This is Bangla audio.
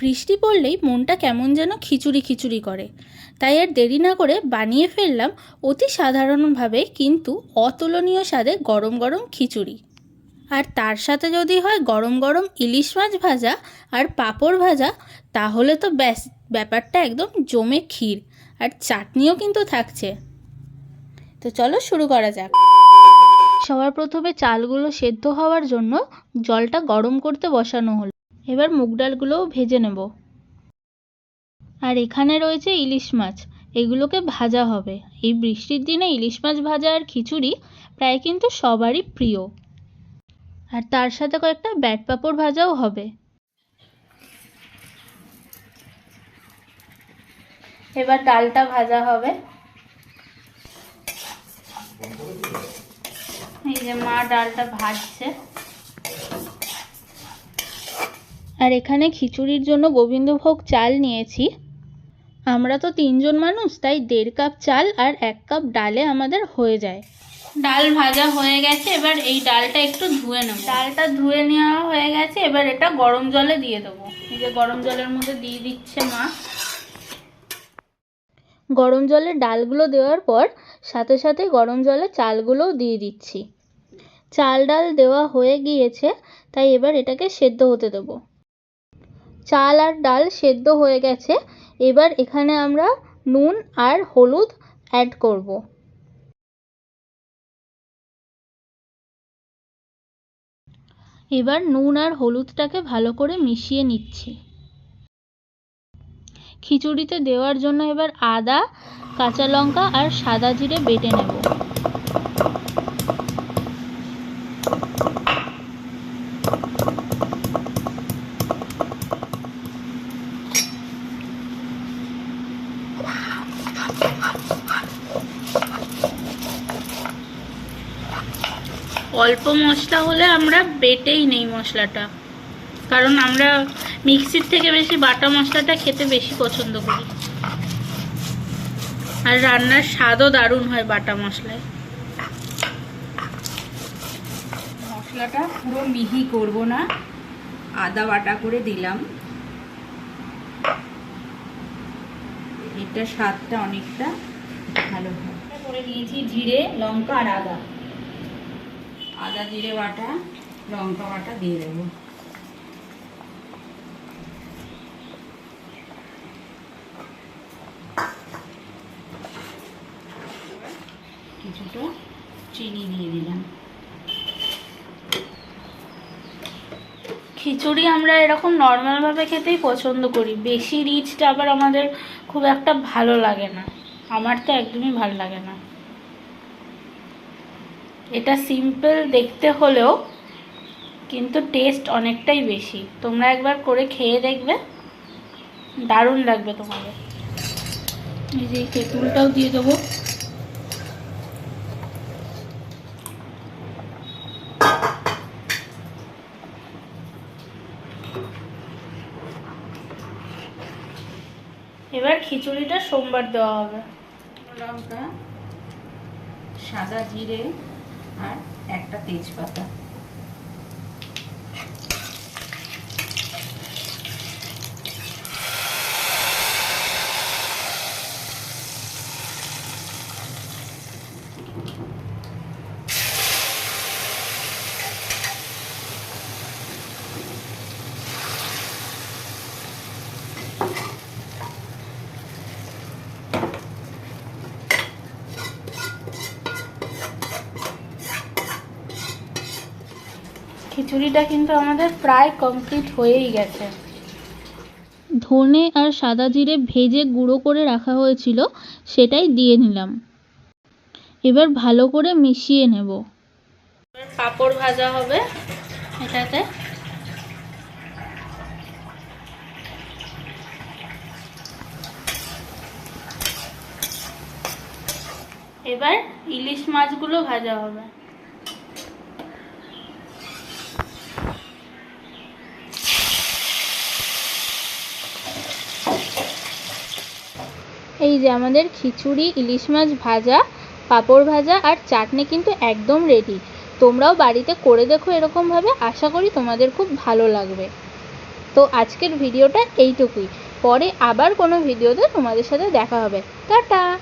বৃষ্টি পড়লেই মনটা কেমন যেন খিচুড়ি খিচুড়ি করে। তাই আর দেরি না করে বানিয়ে ফেললাম অতি সাধারণভাবে কিন্তু অতুলনীয় স্বাদে গরম গরম খিচুড়ি। আর তার সাথে যদি হয় গরম গরম ইলিশ মাছ ভাজা আর পাঁপড় ভাজা, তাহলে তো ব্যাস, ব্যাপারটা একদম জমে ক্ষীর আর চাটনিও কিন্তু থাকছে। তো চলো শুরু করা যাক। সবার প্রথমে চালগুলো সেদ্ধ হওয়ার জন্য জলটা গরম করতে বসানো হলো। এবার মুগ ডালগুলোও ভেজে নেব। আর এখানে রয়েছে ইলিশ মাছ। এগুলোকে ভাজা হবে। এই বৃষ্টির দিনে ইলিশ মাছ ভাজা আর খিচুড়ি প্রায় কিন্তু সবারই প্রিয়। আর তার সাথে কয়েকটা ব্যাট পাঁপড় ভাজাও হবে। এবার ডালটা ভাজা হবে। এই যে মা ডালটা ভাজছে। আর এখানে খিচুড়ির জন্য গোবিন্দভোগ চাল নিয়েছি। আমরা তো তিনজন মানুষ তাই দেড় কাপ চাল আর এক কাপ ডালে আমাদের হয়ে যায়। ডাল ভাজা হয়ে গেছে এবার এই ডালটা একটু ধুয়ে নেব। ডালটা ধুয়ে নেওয়া হয়ে গেছে এবার এটা গরম জলে দিয়ে দেবো। এই যে গরম জলের মধ্যে দিয়ে দিচ্ছে মা। গরম জলে ডালগুলো দেওয়ার পর সাথে সাথে গরম জলে চালগুলোও দিয়ে দিচ্ছি। চাল ডাল দেওয়া হয়ে গিয়েছে তাই এবার এটাকে সেদ্ধ হতে দেবো। চাল আর ডাল সেদ্ধ হয়ে গেছে। এবার এখানে আমরা নুন আর হলুদ অ্যাড করব। এবার নুন আর হলুদটাকে ভালো করে মিশিয়ে নিচ্ছি। খিচুড়িতে দেওয়ার জন্য এবার আদা, কাঁচা লঙ্কা আর সাদা জিরে বেটে নেব। অল্প মশলা হলে আমরা বেটেই নেই মশলাটা। কারণ আমরা মিক্সির থেকে বেশি বাটা মশলাটা খেতে বেশি পছন্দ করি। আর রান্নার স্বাদও দারুণ হয় বাটা মশলায়। মশলাটা পুরো মিহি করব না আদা বাটা করে দিলাম। এটা স্বাদটা অনেকটা ভালো হয়। করে নিয়েছি জিরে লঙ্কা আর আদা। আদা জিরে বাটা, লঙ্কা বাটা দিয়ে দেবো। কিছুটা চিনি দিয়ে দিলাম। খিচুড়ি আমরা এরকম নর্মালভাবে খেতেই পছন্দ করি। বেশি রিচটা আবার আমাদের খুব একটা ভালো লাগে না। আমার তো একদমই ভালো লাগে না। এটা সিম্পল দেখতে হলেও কিন্তু টেস্ট অনেকটাই বেশি। তোমরা একবার করে খেয়ে দেখবে। দারুণ লাগবে তোমাদের। এই যে তেঁতুলটাও দিয়ে দেবো। এবার খিচুড়িটা সোমবার দেওয়া হবে। লঙ্কা, সাদা জিরে আর একটা তেজপাতা। খিচুড়িটা কিন্তু আমাদের প্রায় কমপ্লিট হয়েই গেছে। ধনে আর সাদা জিরে ভেজে গুঁড়ো করে রাখা হয়েছিল সেটাই দিয়ে নিলাম। এবার ভালো করে মিশিয়ে নেব। পাঁপড় ভাজা হবে এটাতে। এবার ইলিশ মাছগুলো ভাজা হবে। এই যে আমাদের খিচুড়ি, ইলিশ মাছ ভাজা, পাঁপড় ভাজা আর চাটনি কিন্তু একদম রেডি তোমরাও বাড়িতে করে দেখো এরকমভাবে, আশা করি তোমাদের খুব ভালো লাগবে। তো আজকের ভিডিওটা এইটুকুই। পরে আবার কোনো ভিডিওতে তোমাদের সাথে দেখা হবে। টাটা!